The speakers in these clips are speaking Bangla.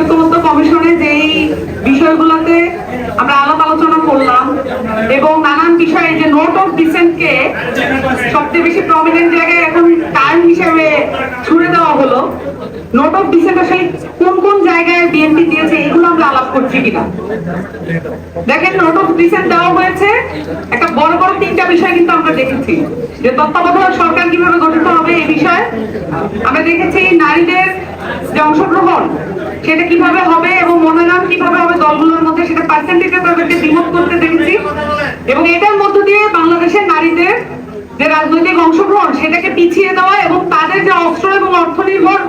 ঐক্যমত্য কমিশনে যেই বিষয়গুলোতে আমরা আলাপ আলোচনা করলাম এবং নানান বিষয়ে যে নোট অফ ডিসেন্টকে সবচেয়ে বেশি প্রমিনেন্ট জায়গায় এখন টার্ম হিসেবে ছুড়ে দেওয়া হলো নোট অফ ডিসেন্ট আসলে কোন কোন জায়গায় বিএনপি দিয়েছে এগুলো আমরা আলাপ করছি কিনা? দেখেন নোট অফ ডিসেন্ট দেওয়া হয়েছে, একটা বড় বড় তিনটা বিষয় কিন্তু আমরা দেখেছি। যে তত্ত্বাবধায়ক সরকার কীভাবে গঠিত হবে এই বিষয়ে আমরা দেখেছি নারীদের অংশগ্রহণ, সেটা কীভাবে হবে এবং মনোনয়ন কীভাবে হবে দলগুলোর মধ্যে, সেটা পার্সেন্টেজে তাদেরকে দ্বিমত করতে দেখেছি এবং এটার মধ্য দিয়ে বাংলাদেশের নারীদের যে রাজনৈতিক অংশগ্রহণ, সেটাকে পিছিয়ে দেওয়া এবং তাদের যে অস্ত্র এবং অর্থনির্ভর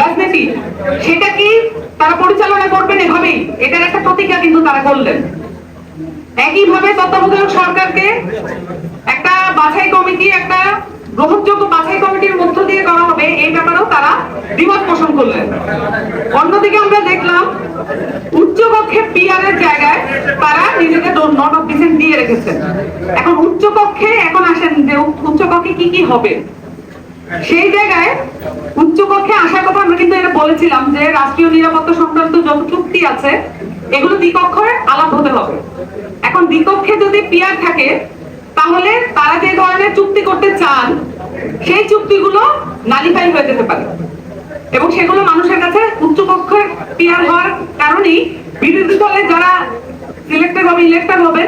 রাজনীতি, সেটা কি তারা পরিচালনা করবেন এভাবেই? এটার একটা প্রতিজ্ঞা কিন্তু তারা করলেন। একইভাবে তত্ত্বাবধায়ক সরকারকে একটা বাছাই কমিটি, একটা গ্রহণযোগ্য বাছাই কমিটির মধ্য দিয়ে করা হবে, এই ব্যাপারেও তারা দ্বিমত অন্যদিকে আমরা দেখলাম উচ্চকক্ষে পিআর এর জায়গায় তারা নিজেদের নট অফ ডিসেন্ট দিয়ে রেখেছেন। এখন উচ্চকক্ষে এখন আসেন যে উচ্চকক্ষে কি কি হবে? সেই জায়গায় উচ্চকক্ষে আসার কথা আমরা কিন্তু এটা বলেছিলাম যে রাষ্ট্রীয় নিরাপত্তা সংক্রান্ত যত চুক্তি আছে, এগুলো দ্বিকক্ষে আলাপ হতে হবে। এখন দ্বিকক্ষে যদি পিয়ার থাকে, তাহলে তারা যে ধরনের চুক্তি করতে চান, সেই চুক্তিগুলো নালিফাই হয়ে যেতে পারে। এবং সেগুলো মানুষের কাছে উচ্চকক্ষে পিয়ার হওয়ার কারণেই বিরোধী দলে যারা সিলেক্টেড হবে ইলেক্টেড হবে,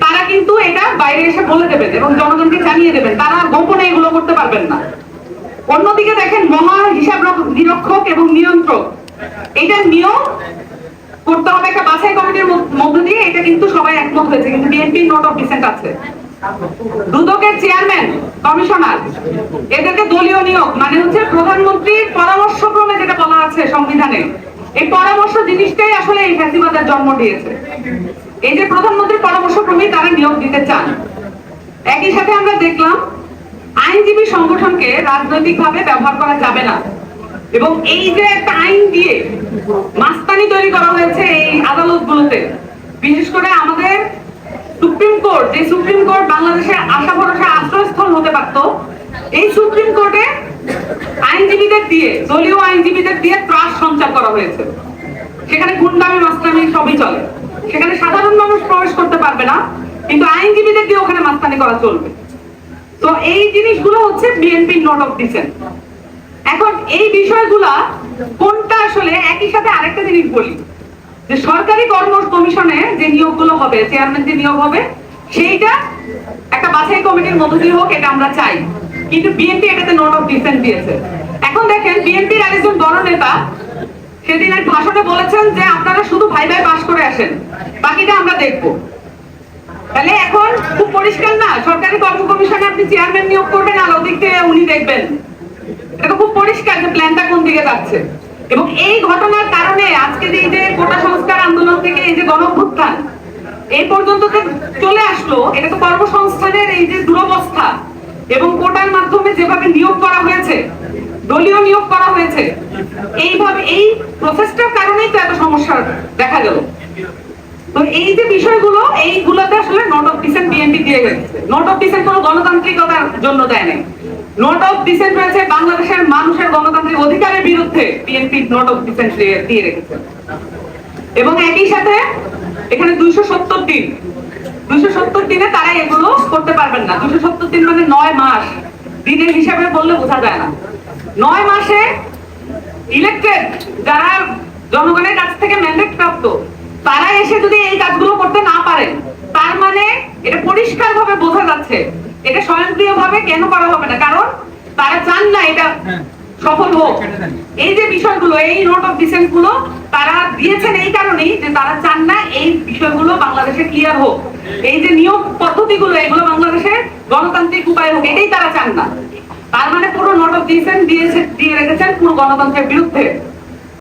তারা কিন্তু এটা বাইরে এসে বলে দেবেন এবং জনগণকে জানিয়ে দেবেন, তারা গোপনে এগুলো করতে পারবেন না। অন্যদিকে দেখেন মহা হিসাব রক- নিরীক্ষক এবং নিয়ন্ত্রক। এটা নিয়ম করতে হবে একটা বাছাই কমিটির মধ্য দিয়ে, এটা কিন্তু সবাই একমত হয়েছে, কিন্তু বিএনপি নোট অফ ডিসেন্ট আছে। দুদকের চেয়ারম্যান কমিশনার। এদেরকে দলীয় নিয়োগ মানে হচ্ছে প্রধানমন্ত্রীর পরামর্শক্রমে যেটা বলা আছে সংবিধানে, এই পরামর্শ জিনিসটাই আসলে এই ফ্যাসিবাদের জন্ম দিয়েছে। এই যে প্রধানমন্ত্রীর পরামর্শক্রমে তারা নিয়োগ দিতে চান। একই সাথে আমরা দেখলাম, আইনজীবী সংগঠনকে রাজনৈতিকভাবে ব্যবহার করা যাবে না। এবং এই যে একটা আইন দিয়ে মাস্তানি তৈরি করা হয়েছে এই আদালতগুলোতে, বিশেষ করে আমাদের সুপ্রিম কোর্ট, যে সুপ্রিম কোর্ট বাংলাদেশের আশা ভরসা আশ্রয়স্থল হতে পারত, এই সুপ্রিম কোর্টে আইনজীবীদের দিয়ে, দলীয় আইনজীবীদের দিয়ে ত্রাস সঞ্চার করা হয়েছে। সেখানে গুন্ডামি, মাস্তানি সবই চলে। সেখানে সাধারণ মানুষ প্রবেশ করতে পারবে না, কিন্তু আইনজীবীদের দিয়ে ওখানে মাস্তানি করা চলবে। তো এই জিনিসগুলো হচ্ছে বিএনপি নোট অফ ডিসেন্ট এখন এই বিষয়গুলা কোনটা আসলে একই সাথে আরেকটা জিনিস বলি। যে সরকারি কর্ম কমিশনে যে নিয়োগগুলো হবে চেয়ারম্যান যে নিয়োগ হবে, সেইটা একটা বাছাই কমিটির মধ্য দিয়ে হোক, এটা আমরা চাই। কিন্তু বিএনপি এটাতে নোট অফ ডিসেন্ট দিয়েছে। এখন দেখেন বিএনপির আরেকজন বড় নেতা সেদিন এক ভাষণে বলেছেন যে আপনারা শুধু ভাই ভাই পাশ করে আসেন, বাকিটা আমরা দেখব। তাহলে এখন খুব পরিষ্কার না, সরকারি কর্ম কমিশনে আপনি চেয়ারম্যান নিয়োগ করবেন, আর ওদিক থেকে উনি দেখবেন। এটা খুব পরিষ্কার যে প্ল্যানটা কোন দিকে যাচ্ছে। এবং এই ঘটনার কারণে আজকে যে এই যে কোটা সংস্কার আন্দোলন থেকে এই যে গণভুত্থান এই পর্যন্ত চলে আসলো। এটা তো কর্মসংস্থানের এই যে দুরবস্থা এবং কোটার মাধ্যমে যেভাবে নিয়োগ করা হয়েছে, দলীয় নিয়োগ করা হয়েছে, এইভাবে এই প্রসেসটার কারণেই তো এত সমস্যা দেখা গেল। তো এই যে বিষয়গুলো, এইগুলোতে আসলে নোট অফ ডিসেন্ট বিএনপি দিয়ে গেছে। নোট অফ ডিসেন্ট কোনো গণতান্ত্রিকতার জন্য দেয় নাই। নোট অফ ডিসেন্ট রয়েছে বাংলাদেশের মানুষের গণতান্ত্রিক অধিকারের বিরুদ্ধে বিএনপি নোট অফ ডিসেন্ট দিয়ে রেখেছে। এবং একই সাথে এখানে দুইশো সত্তর দিন, দুইশো সত্তর দিনে তারা এগুলো করতে পারবেন না। দুইশো সত্তর দিন মানে নয় মাস। দিনের হিসাবে বললে বোঝা যায় না। নয় মাসে ইলেকটেড যারা জনগণের কাছ থেকে ম্যান্ডেট প্রাপ্ত তারা এসে যদি এই কাজগুলো করতে না পারেন তার মানে এটা পরিষ্কার ভাবে বোঝা যাচ্ছে। এটা স্বয়ংক্রিয় ভাবে কেন করা হবে না? কারণ তারা চান না এটা সফল হোক। এই যে বিষয়গুলো এই নোট অফ ডিসেন্টগুলো তারা দিয়েছেন এই কারণেই যে তারা চান না এই বিষয়গুলো বাংলাদেশে ক্লিয়ার হোক। এই যে নিয়োগ পদ্ধতিগুলো এগুলো বাংলাদেশে গণতান্ত্রিক উপায় হোক এটাই তারা চান না। তার মানে পুরো নোট অফ ডিসেন্ট দিয়েছে দিয়ে রেখেছেন পুরো গণতন্ত্রের বিরুদ্ধে।